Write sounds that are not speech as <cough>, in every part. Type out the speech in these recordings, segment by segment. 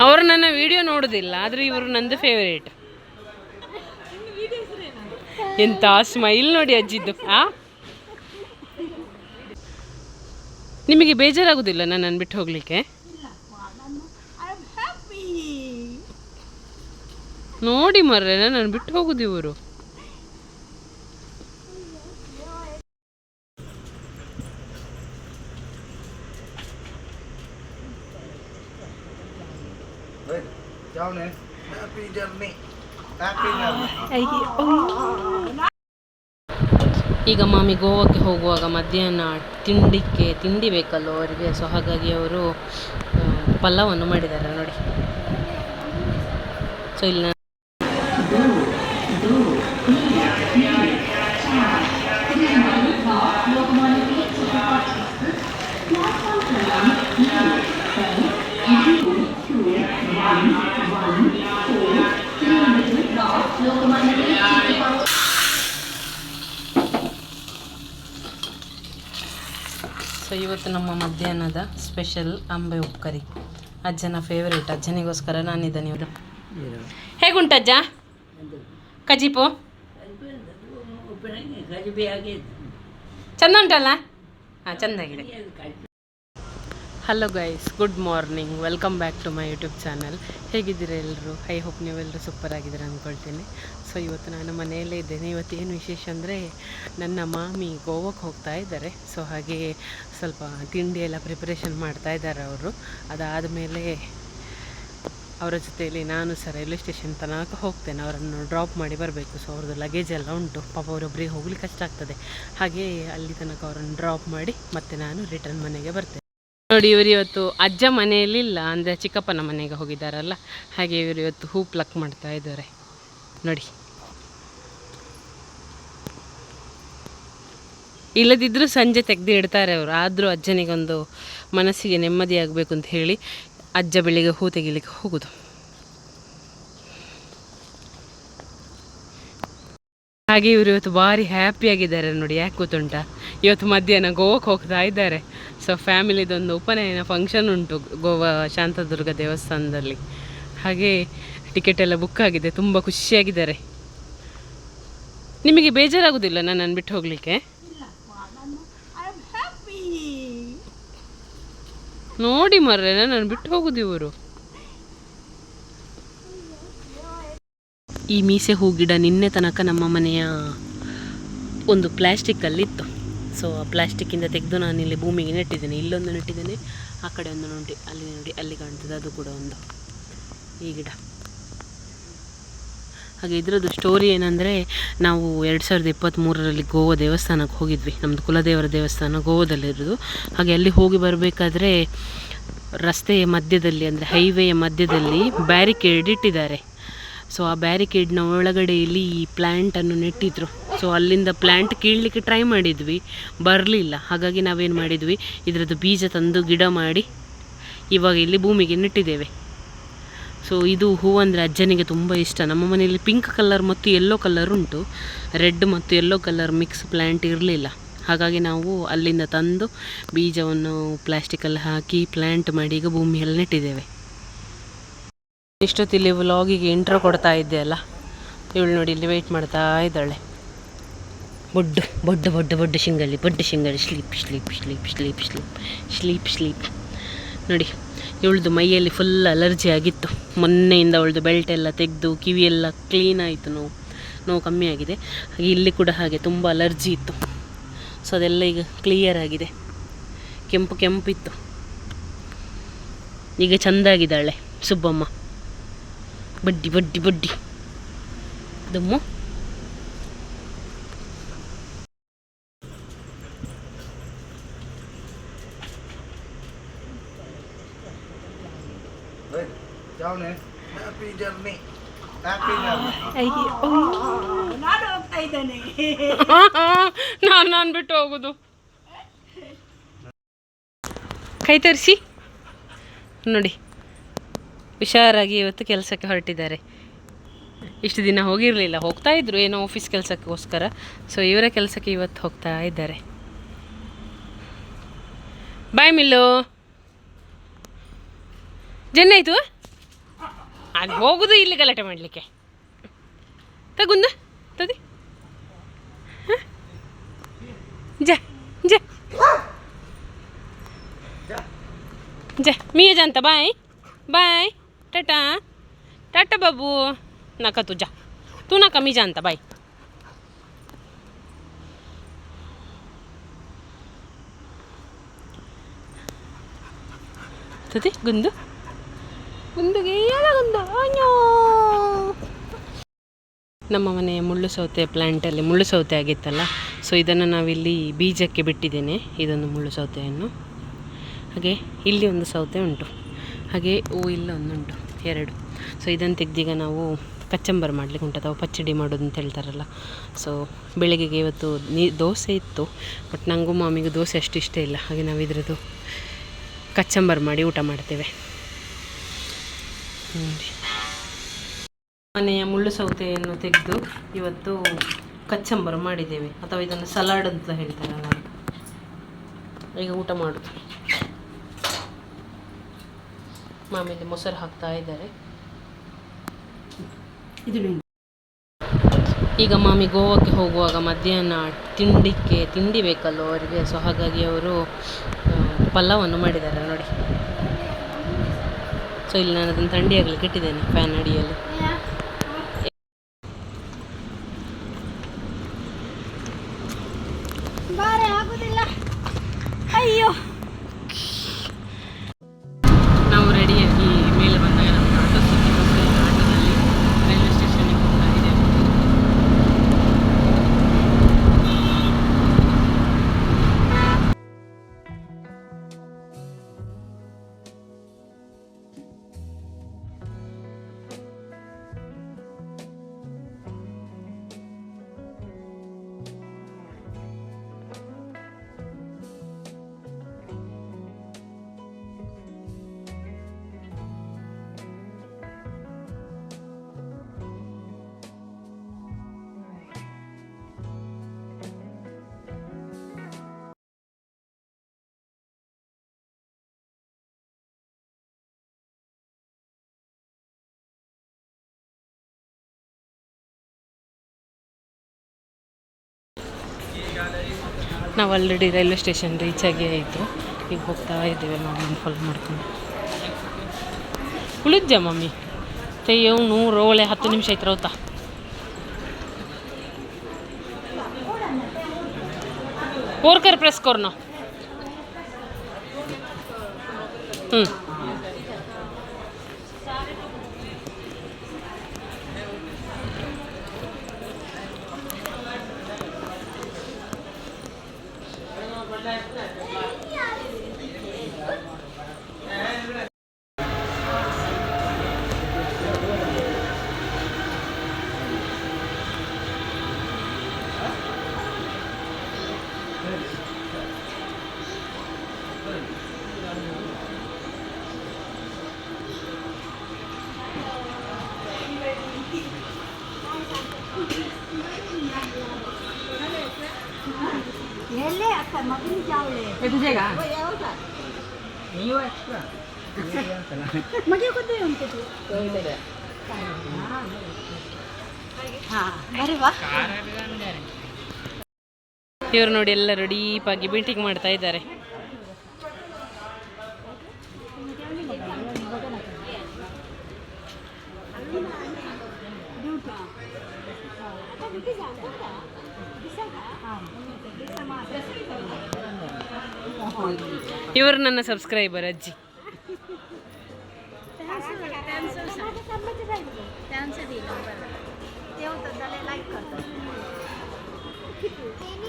ಅವರು ನನ್ನ ವಿಡಿಯೋ ನೋಡೋದಿಲ್ಲ, ಆದರೆ ಇವರು ನಂದು ಫೇವ್ರೇಟ್ ಎಂತ ಸ್ಮೈಲ್ ನೋಡಿ ಅಜ್ಜಿದ್ದು ಆ? ನಿಮಗೆ ಬೇಜಾರಾಗುದಿಲ್ಲ ನಾನು ಬಿಟ್ಟು ಹೋಗ್ಲಿಕ್ಕೆ? ನೋಡಿ ಮರ್ರೆ ನಾನು ಬಿಟ್ಟು ಹೋಗುದು ಇವರು. ಈಗ ಮಾಮಿ ಗೋವಾಕ್ಕೆ ಹೋಗುವಾಗ ಮಧ್ಯಾಹ್ನ ತಿಂಡಿಕ್ಕೆ ತಿಂಡಿ ಬೇಕಲ್ಲ ಅವರಿಗೆ. ಸೊ ಹಾಗಾಗಿ ಅವರು ಪಲಾವನ್ನು ಮಾಡಿದ್ದಾರೆ ನೋಡಿ. ಸೊ ಇಲ್ಲಿ ಸೊ ಇವತ್ತು ನಮ್ಮ ಮಧ್ಯಾಹ್ನದ ಸ್ಪೆಷಲ್ ಅಂಬೆ ಉಪ್ಕರಿ. ಅಜ್ಜನ ಫೇವ್ರೇಟ್ ಅಜ್ಜನಿಗೋಸ್ಕರ ನಾನಿದ್ದಾನೆ ಇವರು. ಹೇಗುಂಟಜ್ಜ? ಕಜಿಪು? ಚಂದ ಉಂಟಲ್ಲ? ಹಾಂ ಚೆಂದಾಗಿದೆ. Hello guys good morning welcome back to my YouTube channel ಹೇಗಿದ್ದೀರಾ ಎಲ್ಲರೂ? ಐ ಹೋಪ್ ನೀವೆಲ್ಲರೂ ಸೂಪರ್ ಆಗಿದ್ದೀರ ಅಂದ್ಕೊಳ್ತೀನಿ. ಸೊ ಇವತ್ತು ನಾನು ಮನೆಯಲ್ಲೇ ಇದ್ದೇನೆ. ಇವತ್ತು ಏನು ವಿಶೇಷ ಅಂದರೆ ನನ್ನ ಮಾಮಿ ಗೋವಾಕ್ಕೆ ಹೋಗ್ತಾ ಇದ್ದಾರೆ. ಸೊ ಹಾಗೆ ಸ್ವಲ್ಪ ತಿಂಡಿ ಎಲ್ಲ ಪ್ರಿಪ್ರೇಷನ್ ಮಾಡ್ತಾ ಇದ್ದಾರೆ ಅವರು. ಅದಾದಮೇಲೆ ಅವರ ಜೊತೆಯಲ್ಲಿ ನಾನು ಸಹ ರೈಲ್ವೆ ಸ್ಟೇಷನ್ ತನಕ ಹೋಗ್ತೇನೆ. ಅವರನ್ನು ಡ್ರಾಪ್ ಮಾಡಿ ಬರಬೇಕು. ಸೊ ಅವ್ರದ್ದು ಲಗೇಜ್ ಎಲ್ಲ ಉಂಟು. ಪಾಪ ಅವರೊಬ್ಬರಿಗೆ ಹೋಗ್ಲಿಕ್ಕೆ ಕಷ್ಟ ಆಗ್ತದೆ. ಹಾಗೆ ಅಲ್ಲಿ ತನಕ ಅವರನ್ನು ಡ್ರಾಪ್ ಮಾಡಿ ಮತ್ತೆ ನಾನು ರಿಟರ್ನ್ ಮನೆಗೆ ಬರ್ತೇನೆ. ನೋಡಿ, ಇವರು ಇವತ್ತು ಅಜ್ಜ ಮನೆಯಲ್ಲಿಲ್ಲ ಅಂದರೆ ಚಿಕ್ಕಪ್ಪನ ಮನೆಗೆ ಹೋಗಿದ್ದಾರಲ್ಲ, ಹಾಗೆ ಇವರು ಇವತ್ತು ಹೂ ಪ್ಲಕ್ ಮಾಡ್ತಾ ಇದ್ದಾರೆ. ನೋಡಿ. ಇಲ್ಲದಿದ್ದರೂ ಸಂಜೆ ತೆಗೆದು ಇಡ್ತಾರೆ ಅವರು, ಆದರೂ ಅಜ್ಜನಿಗೊಂದು ಮನಸ್ಸಿಗೆ ನೆಮ್ಮದಿ ಆಗಬೇಕು ಅಂತ ಹೇಳಿ ಅಜ್ಜ ಬೆಳಿಗ್ಗೆ ಹೂ ತೆಗಿಲಿಕ್ಕೆ ಹೋಗೋದು. ಹಾಗೆ ಇವರು ಇವತ್ತು ಭಾರಿ ಹ್ಯಾಪಿಯಾಗಿದ್ದಾರೆ ನೋಡಿ, ಯಾಕೆ ಕೂತುಂಟ ಇವತ್ತು ಮಧ್ಯಾಹ್ನ ಗೋವಾಕ್ಕೆ ಹೋಗ್ತಾ ಇದ್ದಾರೆ. ಸೊ ಫ್ಯಾಮಿಲಿದೊಂದು ಉಪನಯನ ಫಂಕ್ಷನ್ ಉಂಟು ಗೋವಾ ಶಾಂತದುರ್ಗ ದೇವಸ್ಥಾನದಲ್ಲಿ. ಹಾಗೆ ಟಿಕೆಟ್ ಎಲ್ಲ ಬುಕ್ ಆಗಿದೆ, ತುಂಬ ಖುಷಿಯಾಗಿದ್ದಾರೆ. ನಿಮಗೆ ಬೇಜಾರಾಗೋದಿಲ್ಲ ನಾನು ಬಿಟ್ಟು ಹೋಗಲಿಕ್ಕೆ? ನೋಡಿ ಮರ್ರೆ ನಾನು ಬಿಟ್ಟು ಹೋಗುದು ಇವರು. ಈ ಮೀಸೆ ಹೂ ಗಿಡ ನಿನ್ನೆ ತನಕ ನಮ್ಮ ಮನೆಯ ಒಂದು ಪ್ಲ್ಯಾಸ್ಟಿಕ್ಕಲ್ಲಿತ್ತು ಸೊ ಆ ಪ್ಲಾಸ್ಟಿಕ್ಕಿಂದ ತೆಗೆದು ನಾನು ಇಲ್ಲಿ ಭೂಮಿಗೆ ನೆಟ್ಟಿದ್ದೇನೆ. ಇಲ್ಲೊಂದು ನೆಟ್ಟಿದ್ದೇನೆ, ಆ ಕಡೆ ಒಂದು ನೋಡಿ ಅಲ್ಲಿ ನೋಡಿ, ಅಲ್ಲಿ ಕಾಣ್ತದೆ, ಅದು ಕೂಡ ಒಂದು. ಈ ಗಿಡ. ಹಾಗೆ ಇದರದ್ದು ಸ್ಟೋರಿ ಏನಂದರೆ, ನಾವು ಎರಡು ಸಾವಿರದ ಇಪ್ಪತ್ತ್ಮೂರರಲ್ಲಿ ಗೋವಾ ದೇವಸ್ಥಾನಕ್ಕೆ ಹೋಗಿದ್ವಿ. ನಮ್ಮದು ಕುಲದೇವರ ದೇವಸ್ಥಾನ ಗೋವಾದಲ್ಲಿರೋದು ಹಾಗೆ ಅಲ್ಲಿ ಹೋಗಿ ಬರಬೇಕಾದ್ರೆ, ರಸ್ತೆಯ ಮಧ್ಯದಲ್ಲಿ, ಅಂದರೆ ಹೈವೇಯ ಮಧ್ಯದಲ್ಲಿ ಬ್ಯಾರಿಕೇಡ್ ಇಟ್ಟಿದ್ದಾರೆ. ಸೊ ಆ ಬ್ಯಾರಿಕೇಡ್ನ ಒಳಗಡೆಯಲ್ಲಿ ಈ ಪ್ಲ್ಯಾಂಟನ್ನು ನೆಟ್ಟಿದ್ರು. ಸೊ ಅಲ್ಲಿಂದ ಪ್ಲ್ಯಾಂಟ್ ಕೀಳಲಿಕ್ಕೆ ಟ್ರೈ ಮಾಡಿದ್ವಿ. ಬರಲಿಲ್ಲ. ಹಾಗಾಗಿ ನಾವೇನು ಮಾಡಿದ್ವಿ? ಇದರದ್ದು ಬೀಜ ತಂದು ಗಿಡ ಮಾಡಿ ಇವಾಗ ಇಲ್ಲಿ ಭೂಮಿಗೆ ನೆಟ್ಟಿದ್ದೇವೆ. ಸೊ ಇದು ಹೂವು ಅಂದರೆ ಅಜ್ಜನಿಗೆ ತುಂಬ ಇಷ್ಟ. ನಮ್ಮ ಮನೆಯಲ್ಲಿ ಪಿಂಕ್ ಕಲರ್ ಮತ್ತು ಯೆಲ್ಲೋ ಕಲರ್ ಉಂಟು. ರೆಡ್ ಮತ್ತು ಯೆಲ್ಲೋ ಕಲರ್ ಮಿಕ್ಸ್ ಪ್ಲ್ಯಾಂಟ್ ಇರಲಿಲ್ಲ. ಹಾಗಾಗಿ ನಾವು ಅಲ್ಲಿಂದ ತಂದು ಬೀಜವನ್ನು ಪ್ಲ್ಯಾಸ್ಟಿಕಲ್ಲಿ ಹಾಕಿ ಪ್ಲ್ಯಾಂಟ್ ಮಾಡಿ ಈಗ ಭೂಮಿಯಲ್ಲಿ ನೆಟ್ಟಿದ್ದೇವೆ. ಇಷ್ಟೊತ್ತಿಲ್ಲಿ ವ್ಲಾಗಿಗೆ ಇಂಟ್ರೋ ಕೊಡ್ತಾ ಇದ್ದೆ ಅಲ್ಲ. ಇವಳು ನೋಡಿ ಇಲ್ಲಿ ವೆಯ್ಟ್ ಮಾಡ್ತಾ ಇದ್ದಾಳೆ. ಬೊಡ್ಡು, ಬೊಡ್ಡ ಬೊಡ್ಡ ಬೊಡ್ಡ ಶಿಂಗಲ್ಲಿ ಬೊಡ್ಡ ಶಿಂಗಲ್ಲಿ sleep sleep sleep sleep sleep sleep sleep ನೋಡಿ, ಇವಳದು ಮೈಯಲ್ಲಿ ಫುಲ್ ಅಲರ್ಜಿ ಆಗಿತ್ತು. ಮೊನ್ನೆಯಿಂದ ಅವಳದು ಬೆಲ್ಟ್ ಎಲ್ಲ ತೆಗೆದು ಕಿವಿಯೆಲ್ಲ ಕ್ಲೀನ್ ಆಯಿತು ನೋವು. ನೋವು ಕಮ್ಮಿ ಆಗಿದೆ. ಹಾಗೆ ಇಲ್ಲಿ ಕೂಡ ಹಾಗೆ ತುಂಬ ಅಲರ್ಜಿ ಇತ್ತು. ಸೊ ಅದೆಲ್ಲ ಈಗ ಕ್ಲಿಯರ್ ಆಗಿದೆ. ಕೆಂಪು ಕೆಂಪಿತ್ತು. ಈಗ ಚೆಂದಾಗಿದ್ದಾಳೆ ಸುಬ್ಬಮ್ಮ. ಬಡ್ಡಿ ಬಡ್ಡಿ ಬಡ್ಡಿ. ದಮ್ಮು. ಇದ್ದೇನೆ <laughs> ನಾನು ನಾನು ಬಿಟ್ಟು ಹೋಗೋದು. ಕೈ ತರಿಸಿ. ನೋಡಿ. ಹುಷಾರಾಗಿ ಇವತ್ತು ಕೆಲಸಕ್ಕೆ ಹೊರಟಿದ್ದಾರೆ. ಇಷ್ಟು ದಿನ ಹೋಗಿರಲಿಲ್ಲ, ಹೋಗ್ತಾ ಇದ್ರು, ಏನೋ ಆಫೀಸ್ ಕೆಲಸಕ್ಕೋಸ್ಕರ. ಸೊ ಇವರ ಕೆಲಸಕ್ಕೆ ಇವತ್ತು ಹೋಗ್ತಾ ಇದ್ದಾರೆ. ಬಾಯ್ ಮಿಲ್ಲು. ಜನ್ನಾಯ್ತು ಅದು ಹೋಗುದು ಇಲ್ಲಿ ಗಲಾಟೆ ಮಾಡಲಿಕ್ಕೆ. ತಗುಂದ ತದಿ? ಜ ಜ. ಜ ಮೀಯ ಅಂತ ಬಾಯ್. ಬಾಯ್. ಟಾಟಾ ಟಾಟಾ ಬಾಬು ನಕ ತುಜ तू नका मी जानता बाय ತತಿ ಗುಂದು ಗುಂದುಗೆ ಎಲ್ಲ ಗುಂದು ಅಯ್ಯೋ ನಮ್ಮ ಮನೆಯ ಮುಳ್ಳು ಸೌತೆ ಪ್ಲ್ಯಾಂಟಲ್ಲಿ ಮುಳ್ಳು ಸೌತೆ ಆಗಿತ್ತಲ್ಲ ಸೊ ಇದನ್ನು ನಾವಿಲ್ಲಿ ಬೀಜಕ್ಕೆ ಬಿಟ್ಟಿದ್ದೇನೆ ಇದೊಂದು ಮುಳ್ಳು ಸೌತೆಯನ್ನು ಹಾಗೆ ಇಲ್ಲಿ ಒಂದು ಸೌತೆ ಉಂಟು ಹಾಗೆ ಹೂ ಇಲ್ಲ ಒಂದುಂಟು, ಎರಡು. ಸೊ ಇದನ್ನು ತೆಗ್ದೀಗ ನಾವು ಕಚ್ಚಂಬರ್ ಮಾಡಲಿಕ್ಕೆ ಉಂಟು, ಅಥವಾ ಪಚ್ಚಡಿ ಮಾಡೋದು ಅಂತ ಹೇಳ್ತಾರಲ್ಲ. ಸೊ ಬೆಳಗ್ಗೆಗೆ ಇವತ್ತು ನೀ, ದೋಸೆ ಇತ್ತು ಬಟ್ ನನಗೂ ಮಾಮಿಗೂ ದೋಸೆ ಅಷ್ಟು ಇಷ್ಟ ಇಲ್ಲ. ಹಾಗೆ ನಾವು ಇದ್ರದ್ದು ಕಚ್ಚಂಬರ್ ಮಾಡಿ ಊಟ ಮಾಡ್ತೇವೆ. ಮನೆಯ ಮುಳ್ಳು ಸೌತೆಯನ್ನು ತೆಗೆದು ಇವತ್ತು ಕಚ್ಚಂಬರು ಮಾಡಿದ್ದೇವೆ. ಅಥವಾ ಇದನ್ನು ಸಲಾಡ್ ಅಂತ ಹೇಳ್ತಾರೆ ನಾನು ಈಗ ಊಟ ಮಾಡೋದು. ಮಾಮೇಲೆ ಮೊಸರು ಹಾಕ್ತಾ ಇದ್ದಾರೆ. ಈಗ ಮಾಮಿ ಗೋವಾಕ್ಕೆ ಹೋಗುವಾಗ ಮಧ್ಯಾಹ್ನ ತಿಂಡಿಕ್ಕೆ ತಿಂಡಿ ಬೇಕಲ್ಲ ಅವರಿಗೆ ಸೊ ಹಾಗಾಗಿ ಅವರು ಪಲ್ಲವನ್ನು ಮಾಡಿದ್ದಾರೆ ನೋಡಿ. ಸೊ ಇಲ್ಲಿ ನಾನು ಅದನ್ನು ತಂಡಿ ಆಗಲಿಕ್ಕೆ ಇಟ್ಟಿದ್ದೇನೆ ಫ್ಯಾನ್ ಅಡಿಯಲ್ಲಿ. ನಾವು ಆಲ್ರೆಡಿ ರೈಲ್ವೆ ಸ್ಟೇಷನ್ ರೀಚ್ ಆಗಿ ಆಯಿತು ಈಗ ಹೋಗ್ತಾ ಇದ್ದೇವೆ ಮಮ್ಮಿನ ಫಾಲೋ ಮಾಡ್ಕೊಂಡು. ಉಳಿದ್ಯ ಮಮ್ಮಿ? ತೆಯ್ಯೋ ನೂರು, ಒಳ್ಳೆ ಹತ್ತು ನಿಮಿಷ ಐತ್ರ ಹೋತಾ ಓರ್ಕರ್ ಪ್ರೆಸ್ ಕೋರ್ನ ಹ್ಞೂ ಎಲ್ಲೇ ಅಕ್ಕ ಮಗನ ಜಾವಳೆ ನೀವು ಎಕ್ಸ್ಟ್ರಾ ಮಗೆ ಗೊತ್ತೇ ಉಂಟು ಹಾ ಇವರು ನೋಡಿ ಎಲ್ಲರೂ ಆಗಿ ಮೀಟಿಂಗ್ ಮಾಡ್ತಾ ಇದ್ದಾರೆ. ಇವರು ನನ್ನ ಸಬ್ಸ್ಕ್ರೈಬರ್ ಅಜ್ಜಿ.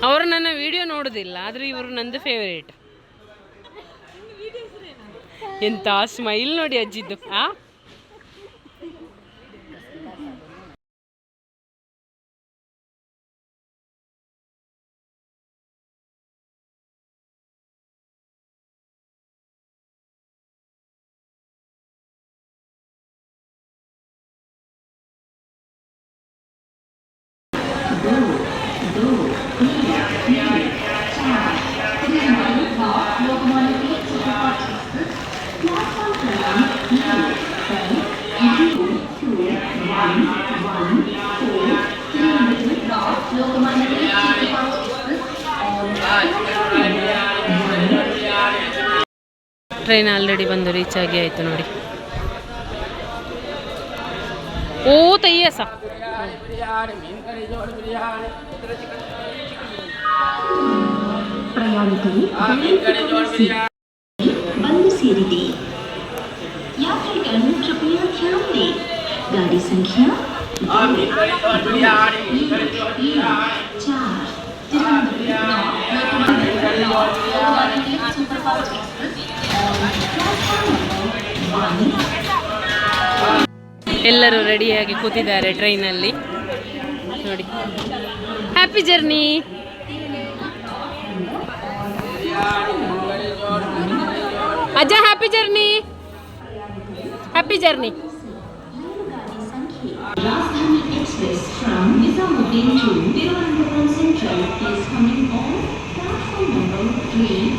ಅವರು ನನ್ನ ವಿಡಿಯೋ ನೋಡೋದಿಲ್ಲ, ಆದರೆ ಇವರು ನಂದು ಫೇವರೇಟ್ ಎಂಥ ಸ್ಮೈಲ್ ನೋಡಿ ಅಜ್ಜಿದ್ದು ಆ? ಟ್ರೈನ್ ಆಲ್ರೆಡಿ ಬಂದು ರೀಚ್ ಆಗಿ ಆಯಿತು ನೋಡಿ ಓ ತಯ್ಯ ಸಹ ಬಂದು ಸೇರಿದೆ ಯಾತ್ರಿಗಳನ್ನು ಗಾಡಿ ಸಂಖ್ಯೆ ಎಲ್ಲರೂ ರೆಡಿಯಾಗಿ ಕೂತಿದ್ದಾರೆ ಟ್ರೈನಲ್ಲಿ. ನೋಡಿ. ಹ್ಯಾಪಿ ಜರ್ನಿ ಅಜ್ಜ happy journey happy journey express from to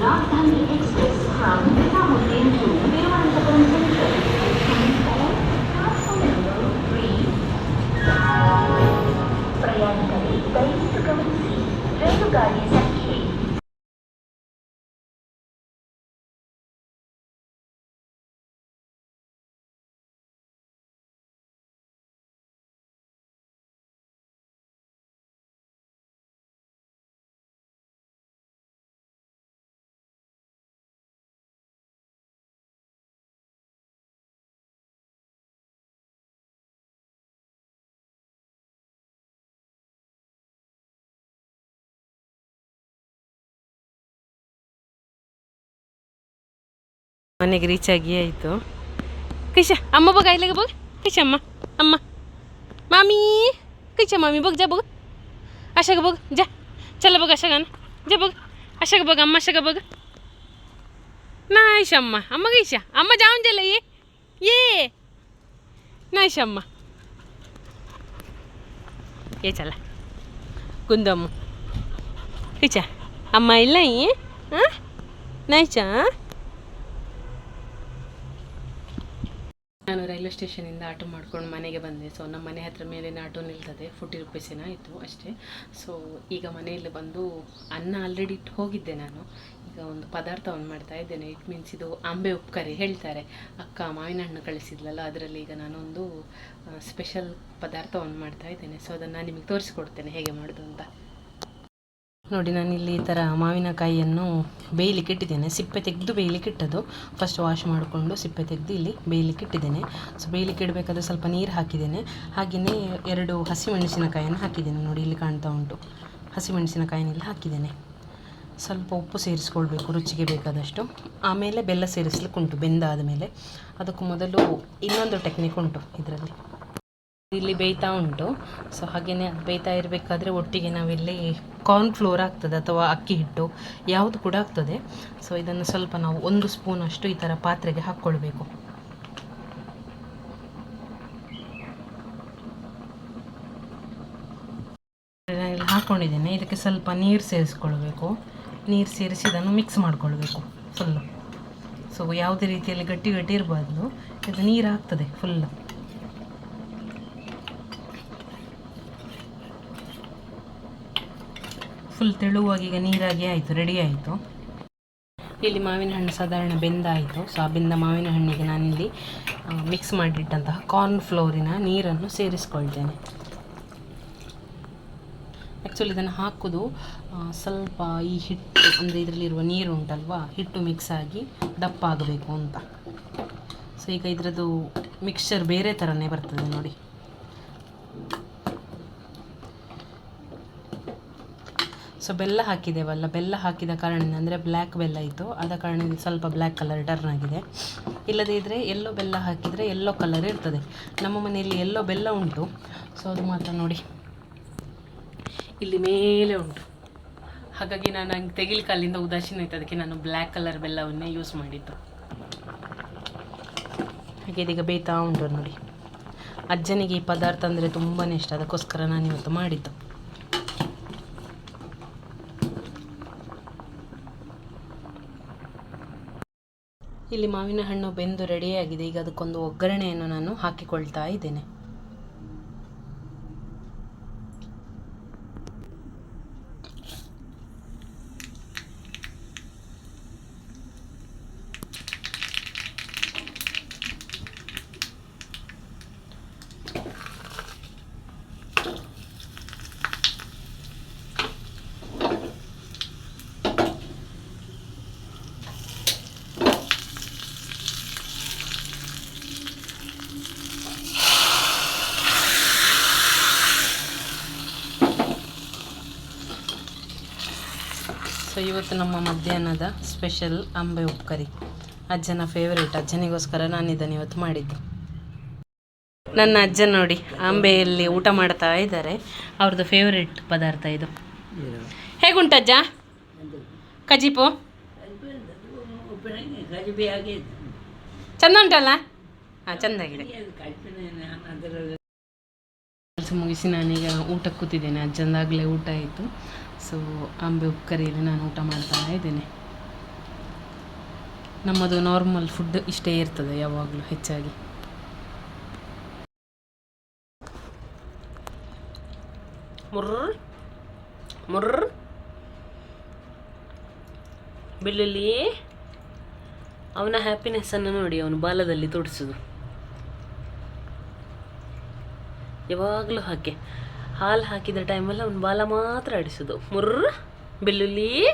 Rajdhani express ಮನೆಗೆ ರೀಚ್ ಆಗಿ ಆಯಿತು ಕೈಶ ಅಮ್ಮ ಬಗ ಇಲ್ಲಿಗೆ ಬಗ ಕೈಶ ಅಮ್ಮ ಅಮ್ಮ ಮಾಮಿ ಕೈಶ ಮಾಮಿ ಬಗ್ ಜಾ ಬಗ ಅಶಗ ಬಗ ಜಾ ಚಲ ಬಗ ಅಶಗನ ಜಾ ಬಗ ಅಶಗ ಬಗ ಅಮ್ಮ ಅಶಗ ಬಗ ನಾಯ್ಶ ಅಮ್ಮ ಅಮ್ಮ ಕೈಶ ಅಮ್ಮ ಜಾವನ್ ಜಲ್ಲ ಏ ಏ ನಾಯ್ಶ ಅಮ್ಮ ಏ ಚಲ ಕುಂದಮ್ಮ ಕೈಶ ಅಮ್ಮ ಇಲ್ಲ ಈ ಹಾಂ ನಾಯ್ಚಾ ನಾನು ರೈಲ್ವೆ ಸ್ಟೇಷನಿಂದ ಆಟೋ ಮಾಡ್ಕೊಂಡು ಮನೆಗೆ ಬಂದೆ. ಸೊ ನಮ್ಮ ಮನೆ ಹತ್ರ ಮೇಲೆ ಆಟೋ ನಿಲ್ತದೆ, ಫೋರ್ಟಿ ರುಪೀಸಿನ ಇತ್ತು ಅಷ್ಟೇ. ಸೊ ಈಗ ಮನೆಯಲ್ಲಿ ಬಂದು ಅನ್ನ ಆಲ್ರೆಡಿ ಇಟ್ಟು ಹೋಗಿದ್ದೆ ನಾನು. ಈಗ ಒಂದು ಪದಾರ್ಥವನ್ನು ಮಾಡ್ತಾ ಇದ್ದೇನೆ. ಇಟ್ ಮೀನ್ಸ್ ಇದು ಅಂಬೆ ಉಪ್ಕರಿ ಹೇಳ್ತಾರೆ. ಅಕ್ಕ ಮಾವಿನ ಹಣ್ಣು ಕಳಿಸಿದ್ಲಲ್ಲ, ಅದರಲ್ಲಿ ಈಗ ನಾನೊಂದು ಸ್ಪೆಷಲ್ ಪದಾರ್ಥವನ್ನು ಮಾಡ್ತಾ ಇದ್ದೇನೆ. ಸೊ ಅದನ್ನು ನಾನು ನಿಮಗೆ ತೋರಿಸ್ಕೊಡ್ತೇನೆ, ಹೇಗೆ ಮಾಡೋದು ಅಂತ. ನೋಡಿ ನಾನು ಇಲ್ಲಿ ಈ ಥರ ಮಾವಿನಕಾಯಿಯನ್ನು ಬೇಯಲಿಕ್ಕೆ ಇಟ್ಟಿದ್ದೇನೆ. ಸಿಪ್ಪೆ ತೆಗೆದು ಬೇಯಲಿಕ್ಕೆ ಇಟ್ಟದು ಫಸ್ಟ್ ವಾಶ್ ಮಾಡಿಕೊಂಡು ಸಿಪ್ಪೆ ತೆಗೆದು ಇಲ್ಲಿ ಬೇಯಲಿಕ್ಕೆ ಇಟ್ಟಿದ್ದೇನೆ. ಸೊ ಬೇಯಲಿಕ್ಕೆ ಇಡಬೇಕಾದ್ರೆ ಸ್ವಲ್ಪ ನೀರು ಹಾಕಿದ್ದೇನೆ. ಹಾಗೆಯೇ ಎರಡು ಹಸಿಮೆಣಸಿನಕಾಯನ್ನು ಹಾಕಿದ್ದೇನೆ. ನೋಡಿ, ಇಲ್ಲಿ ಕಾಣ್ತಾ ಉಂಟು. ಹಸಿಮೆಣಸಿನಕಾಯಿನಲ್ಲಿ ಹಾಕಿದ್ದೇನೆ. ಸ್ವಲ್ಪ ಉಪ್ಪು ಸೇರಿಸ್ಕೊಳ್ಬೇಕು, ರುಚಿಗೆ ಬೇಕಾದಷ್ಟು. ಆಮೇಲೆ ಬೆಲ್ಲ ಸೇರಿಸ್ಲಿಕ್ಕೆ ಉಂಟು, ಬೆಂದಾದ ಮೇಲೆ. ಅದಕ್ಕೂ ಮೊದಲು ಇನ್ನೊಂದು ಟೆಕ್ನಿಕ್ ಉಂಟು ಇದರಲ್ಲಿ. ಇಲ್ಲಿ ಬೇಯ್ತಾ ಉಂಟು. ಸೊ ಹಾಗೆಯೇ ಅದು ಬೇಯ್ತಾ ಇರಬೇಕಾದ್ರೆ ಒಟ್ಟಿಗೆ ನಾವಿಲ್ಲಿ ಕಾರ್ನ್ ಫ್ಲೋರ್ ಆಗ್ತದೆ ಅಥವಾ ಅಕ್ಕಿ ಹಿಟ್ಟು ಯಾವುದು ಕೂಡ ಆಗ್ತದೆ. ಸೊ ಇದನ್ನು ಸ್ವಲ್ಪ ನಾವು ಒಂದು ಸ್ಪೂನ್ ಅಷ್ಟು ಈ ಥರ ಪಾತ್ರೆಗೆ ಹಾಕ್ಕೊಳ್ಬೇಕು. ಹಾಕ್ಕೊಂಡಿದ್ದೇನೆ ಇದಕ್ಕೆ ಸ್ವಲ್ಪ ನೀರು ಸೇರಿಸ್ಕೊಳ್ಬೇಕು. ನೀರು ಸೇರಿಸಿ ಇದನ್ನು ಮಿಕ್ಸ್ ಮಾಡ್ಕೊಳ್ಬೇಕು ಫುಲ್ಲು ಸೊ ಯಾವುದೇ ರೀತಿಯಲ್ಲಿ ಗಟ್ಟಿ ಗಟ್ಟಿ ಇರಬಾರ್ದು. ಇದು ನೀರು ಆಗ್ತದೆ ಫುಲ್ಲು ಫುಲ್ ತೆಳುವಾಗಿ ಈಗ ನೀರಾಗಿ ಆಯಿತು ರೆಡಿ ಆಯಿತು. ಇಲ್ಲಿ ಮಾವಿನ ಹಣ್ಣು ಸಾಧಾರಣ ಬೆಂದಾಯಿತು. ಸೊ ಆ ಬೆಂದ ಮಾವಿನ ಹಣ್ಣಿಗೆ ನಾನಿಲ್ಲಿ ಮಿಕ್ಸ್ ಮಾಡಿಟ್ಟಂತಹ ಕಾರ್ನ್ ಫ್ಲೋರಿನ ನೀರನ್ನು ಸೇರಿಸ್ಕೊಳ್ತೇನೆ. ಆ್ಯಕ್ಚುಲಿ ಇದನ್ನು ಹಾಕೋದು ಸ್ವಲ್ಪ ಈ ಹಿಟ್ಟು, ಅಂದರೆ ಇದರಲ್ಲಿರುವ ನೀರು ಉಂಟಲ್ವಾ, ಹಿಟ್ಟು ಮಿಕ್ಸ್ ಆಗಿ ದಪ್ಪ ಆಗಬೇಕು ಅಂತ. ಸೊ ಈಗ ಇದರದ್ದು ಮಿಕ್ಸ್ಚರ್ ಬೇರೆ ಥರನೇ ಬರ್ತದೆ ನೋಡಿ. ಸೊ ಬೆಲ್ಲ ಹಾಕಿದ್ದೇವಲ್ಲ ಬೆಲ್ಲ ಹಾಕಿದ ಕಾರಣ ಅಂದರೆ ಬ್ಲ್ಯಾಕ್ ಬೆಲ್ಲ ಇತ್ತು. ಆದ ಕಾರಣ ಇದು ಸ್ವಲ್ಪ ಬ್ಲ್ಯಾಕ್ ಕಲರ್ ಟರ್ನ್ ಆಗಿದೆ. ಇಲ್ಲದೇ ಇದ್ದರೆ ಎಲ್ಲೋ ಬೆಲ್ಲ ಹಾಕಿದರೆ ಎಲ್ಲೋ ಕಲರ್ ಇರ್ತದೆ. ನಮ್ಮ ಮನೆಯಲ್ಲಿ ಎಲ್ಲೋ ಬೆಲ್ಲ ಉಂಟು. ಸೊ ಅದು ಮಾತ್ರ ನೋಡಿ. ಇಲ್ಲಿ ಮೇಲೆ ಉಂಟು. ಹಾಗಾಗಿ ನಾನು ಹಂಗೆ ತೆಗಿಲಿಕ್ಕೆ ಅಲ್ಲಿಂದ ಉದಾಸೀನ ಆಯ್ತು. ಅದಕ್ಕೆ ನಾನು ಬ್ಲ್ಯಾಕ್ ಕಲರ್ ಬೆಲ್ಲವನ್ನೇ ಯೂಸ್ ಮಾಡಿದ್ದು. ಹಾಗೆ ಇದೀಗ ಬೇಯ್ತಾ ಉಂಟು ನೋಡಿ. ಅಜ್ಜನಿಗೆ ಈ ಪದಾರ್ಥ ಅಂದರೆ ತುಂಬಾ ಇಷ್ಟ. ಅದಕ್ಕೋಸ್ಕರ ನಾನು ಇವತ್ತು ಮಾಡಿದ್ದು. ಇಲ್ಲಿ ಮಾವಿನ ಹಣ್ಣು ಬೆಂದು ರೆಡಿಯಾಗಿದೆ ಈಗ ಅದಕ್ಕೊಂದು ಒಗ್ಗರಣೆಯನ್ನು ನಾನು ಹಾಕಿಕೊಳ್ತಾ ಇದ್ದೇನೆ. ಸೊ ಇವತ್ತು ನಮ್ಮ ಮಧ್ಯಾಹ್ನದ ಸ್ಪೆಷಲ್ ಅಂಬೆ ಉಪ್ಕರಿ. ಅಜ್ಜನ ಫೇವ್ರೇಟ್ ಅಜ್ಜನಿಗೋಸ್ಕರ ನಾನು ಇದನ್ನು ಇವತ್ತು ಮಾಡಿದ್ದು. ನನ್ನ ಅಜ್ಜ ನೋಡಿ, ಅಂಬೆಯಲ್ಲಿ ಊಟ ಮಾಡ್ತಾ ಇದ್ದಾರೆ. ಅವ್ರದ್ದು ಫೇವ್ರೇಟ್ ಪದಾರ್ಥ ಇದು. ಹೇಗುಂಟು ಅಜ್ಜ? ಕಜಿಪು? ಚಂದ ಉಂಟಲ್ಲ ಹಾಂ, ಚೆಂದಾಗಿದೆ. ಮುಗಿಸಿ ನಾನೀಗ ಊಟಕ್ಕೆ ಕೂತಿದ್ದೇನೆ. ಅಜ್ಜಂದಾಗಲೇ ಊಟ ಆಯಿತು. ಸೊ ಅಂಬೆ ಉಪ್ಕರಿಯಲ್ಲಿ ನಾನು ಊಟ ಮಾಡ್ತಾ ಇದ್ದೇನೆ. ನಮ್ಮದು ನಾರ್ಮಲ್ ಫುಡ್ ಇಷ್ಟೇ ಇರ್ತದೆ ಯಾವಾಗಲೂ ಹೆಚ್ಚಾಗಿ. ಮುರ್ರ್ ಮುರ್ರ್. ಬಿಲ್ಲಲ್ಲಿ? ಅವನ ಹ್ಯಾಪಿನೆಸ್ಸನ್ನು ನೋಡಿ ಅವನು ಬಾಲದಲ್ಲಿ ತೋಡಿಸೋದು ಯಾವಾಗಲೂ ಹಾಗೆ. ಹಾಲು ಹಾಕಿದ ಟೈಮಲ್ಲಿ ಅವ್ನು ಬಾಲ ಮಾತ್ರ ಆಡಿಸೋದು. ಮುರ್ರ ಬೆಳ್ಳುಳ್ಳಿ.